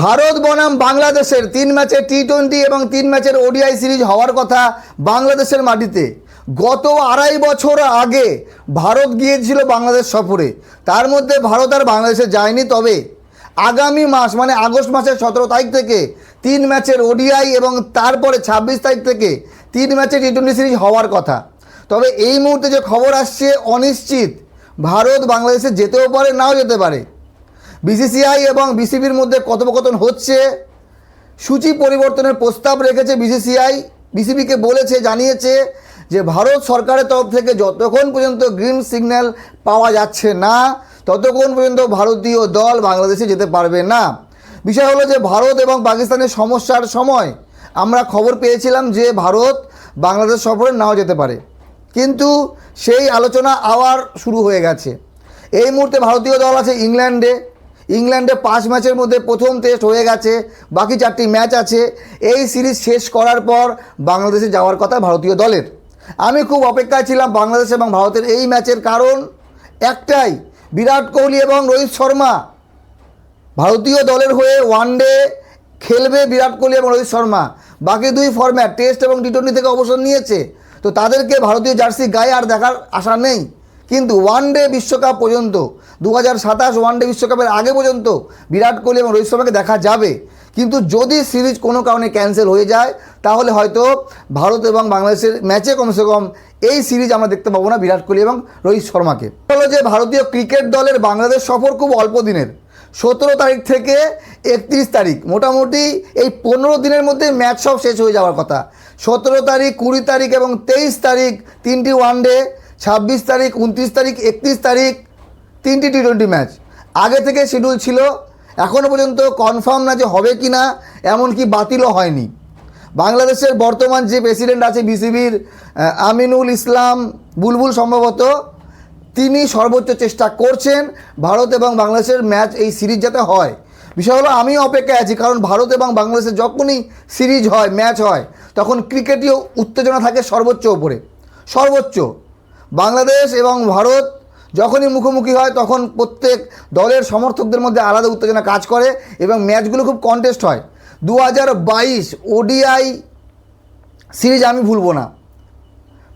ভারত বনাম বাংলাদেশের তিন ম্যাচের টি টোয়েন্টি এবং তিন ম্যাচের ওডিআই সিরিজ হওয়ার কথা বাংলাদেশের মাটিতে। গত আড়াই বছর আগে ভারত গিয়েছিল বাংলাদেশ সফরে। তার মধ্যে ভারত আর বাংলাদেশে যায়নি, তবে আগামী মাস মানে আগস্ট মাসের সতেরো তারিখ থেকে তিন ম্যাচের ওডিআই এবং তারপরে ছাব্বিশ তারিখ থেকে তিন ম্যাচের টি টোয়েন্টি সিরিজ হওয়ার কথা। তবে এই মুহূর্তে যে খবর আসছে, অনিশ্চিত ভারত বাংলাদেশে যেতেও পারে, নাও যেতে পারে। বিসিসিআই এবং বিসিবির মধ্যে কথোপকথন হচ্ছে। সূচি পরিবর্তনের প্রস্তাব রেখেছে বিসিসিআই। বিসিবিকে বলেছে, জানিয়েছে যে ভারত সরকারের তরফ থেকে যতক্ষণ পর্যন্ত গ্রিন সিগন্যাল পাওয়া যাচ্ছে না, ততক্ষণ পর্যন্ত ভারতীয় দল বাংলাদেশে যেতে পারবে না। বিষয় হলো যে ভারত এবং পাকিস্তানের সমস্যার সময় আমরা খবর পেয়েছিলাম যে ভারত বাংলাদেশ সফরে নাও যেতে পারে। কিন্তু সেই আলোচনা আবার শুরু হয়ে গেছে। এই মুহূর্তে ভারতীয় দল আছে ইংল্যান্ডে। ইংল্যান্ডে পাঁচ ম্যাচের মধ্যে প্রথম টেস্ট হয়ে গেছে, বাকি চারটি ম্যাচ আছে। এই সিরিজ শেষ করার পর বাংলাদেশে যাওয়ার কথা ভারতীয় দলের। আমি খুব অপেক্ষায় ছিলাম বাংলাদেশ এবং ভারতের এই ম্যাচের কারণ একটাই, বিরাট কোহলি এবং রোহিত শর্মা। ভারতীয় দলের হয়ে ওয়ানডে খেলবে বিরাট কোহলি এবং রোহিত শর্মা। বাকি দুই ফরম্যাট টেস্ট এবং টি টোয়েন্টি থেকে অবসর নিয়েছে। তো তাদেরকে ভারতীয় জার্সি গায়ে আর দেখার আশা নেই। কিন্তু ওয়ান ডে বিশ্বকাপ পর্যন্ত দু হাজার সাতাশ ওয়ান ডে বিশ্বকাপের আগে পর্যন্ত বিরাট কোহলি এবং রোহিত শর্মাকে দেখা যাবে। কিন্তু যদি সিরিজ কোনো কারণে ক্যান্সেল হয়ে যায়, তাহলে হয়তো ভারত এবং বাংলাদেশের ম্যাচে কমসে কম এই সিরিজ আমরা দেখতে পাবো না বিরাট কোহলি এবং রোহিত শর্মাকে। হলো যে ভারতীয় ক্রিকেট দলের বাংলাদেশ সফর খুব অল্প দিনের। সতেরো তারিখ থেকে একত্রিশ তারিখ, মোটামুটি এই পনেরো দিনের মধ্যে ম্যাচ সব শেষ হয়ে যাওয়ার কথা। সতেরো তারিখ, কুড়ি তারিখ এবং তেইশ তারিখ তিনটি ওয়ানডে ছাব্বিশ তারিখ, উনত্রিশ তারিখ, একত্রিশ তারিখ, তিনটি টি টোয়েন্টি ম্যাচ আগে থেকে শিডিউল ছিল এখনও পর্যন্ত কনফার্ম না যে হবে কি না এমনকি বাতিলও হয়নি। বাংলাদেশের বর্তমান যে প্রেসিডেন্ট আছে বিসিবির আমিনুল ইসলাম বুলবুল সম্ভবত, তিনি সর্বোচ্চ চেষ্টা করছেন ভারত এবং বাংলাদেশের ম্যাচ এই সিরিজ যাতে হয়। বিষয় হলো আমি অপেক্ষায় আছি, কারণ ভারত এবং বাংলাদেশের যখনই সিরিজ হয় ম্যাচ হয়, তখন ক্রিকেটীয় উত্তেজনা থাকে সর্বোচ্চ ওপরে সর্বোচ্চ। বাংলাদেশ এবং ভারত যখনই মুখোমুখি হয়, তখন প্রত্যেক দলের সমর্থকদের মধ্যে আলাদা উত্তেজনা কাজ করে এবং ম্যাচগুলো খুব কন্টেস্ট হয়। দু হাজার বাইশ ওডিআই সিরিজ আমি ভুলবো না।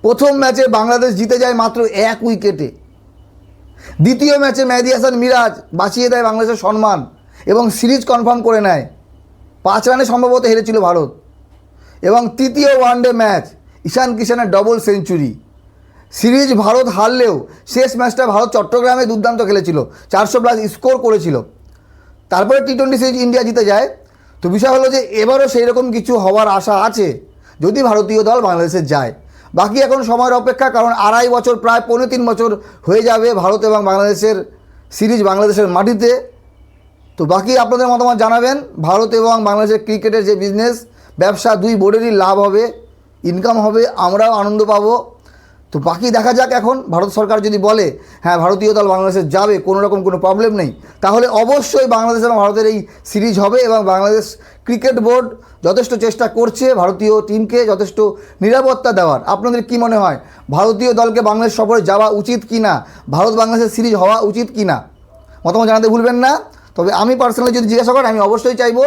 প্রথম ম্যাচে বাংলাদেশ জিতে যায় মাত্র এক উইকেটে। দ্বিতীয় ম্যাচে মেহেদি হাসান মিরাজ বাঁচিয়ে দেয় বাংলাদেশের সম্মান এবং সিরিজ কনফার্ম করে নেয়। পাঁচ রানে সম্ভবত হেরেছিল ভারত। এবং তৃতীয় ওয়ানডে ম্যাচ ঈশান কিষানের ডবল সেঞ্চুরি সিরিজ ভারত হারলেও শেষ ম্যাচটা ভারত চট্টগ্রামে দুর্দান্ত খেলেছিল। চারশো প্লাস স্কোর করেছিল। তারপরে টি টোয়েন্টি সিরিজ ইন্ডিয়া জিতে যায়। তো বিষয় হলো যে এবারও সেই রকম কিছু হওয়ার আশা আছে যদি ভারতীয় দল বাংলাদেশে যায়। বাকি এখন সময়ের অপেক্ষা, কারণ আড়াই বছর, প্রায় পৌনে তিন বছর হয়ে যাবে ভারত এবং বাংলাদেশের সিরিজ বাংলাদেশের মাটিতে। তো বাকি আপনাদের মতামত জানাবেন। ভারত এবং বাংলাদেশের ক্রিকেটের যে বিজনেস ব্যবসা দুই বোর্ডেরই লাভ হবে ইনকাম হবে, আমরাও আনন্দ পাবো। তো বাকি দেখা যাক এখন, ভারত সরকার যদি বলে হ্যাঁ ভারতীয় দল বাংলাদেশে যাবে, কোনো রকম কোনো প্রবলেম নেই, তাহলে অবশ্যই বাংলাদেশ এবং ভারতের এই সিরিজ হবে এবং বাংলাদেশ ক্রিকেট বোর্ড যথেষ্ট চেষ্টা করছে ভারতীয় টিমকে যথেষ্ট নিরাপত্তা দেওয়ার। আপনাদের কি মনে হয়, ভারতীয় দলকে বাংলাদেশ সফরে যাওয়া উচিত কি না ভারত বাংলাদেশের সিরিজ হওয়া উচিত কি না মতামত জানাতে ভুলবেন না, তবে আমি পার্সোনালি যদি জিজ্ঞাসা করেন আমি অবশ্যই চাইব,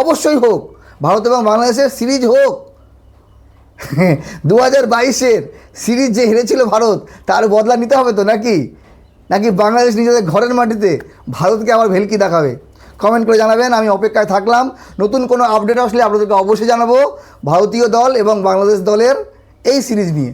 অবশ্যই হোক, ভারত এবং বাংলাদেশের সিরিজ হোক দু হাজার বাইশের সিরিজ যে হেরেছিল ভারত, তার বদলা নিতে হবে তো নাকি? নাকি বাংলাদেশ নিজেদের ঘরের মাটিতে ভারতকে আবার ভেলকি দেখাবে? কমেন্ট করে জানাবেন, আমি অপেক্ষায় থাকলাম। নতুন কোনো আপডেট আসলে আপনাদেরকে অবশ্যই জানাব। ভারতীয় দল এবং বাংলাদেশ দলের এই সিরিজ নিয়ে।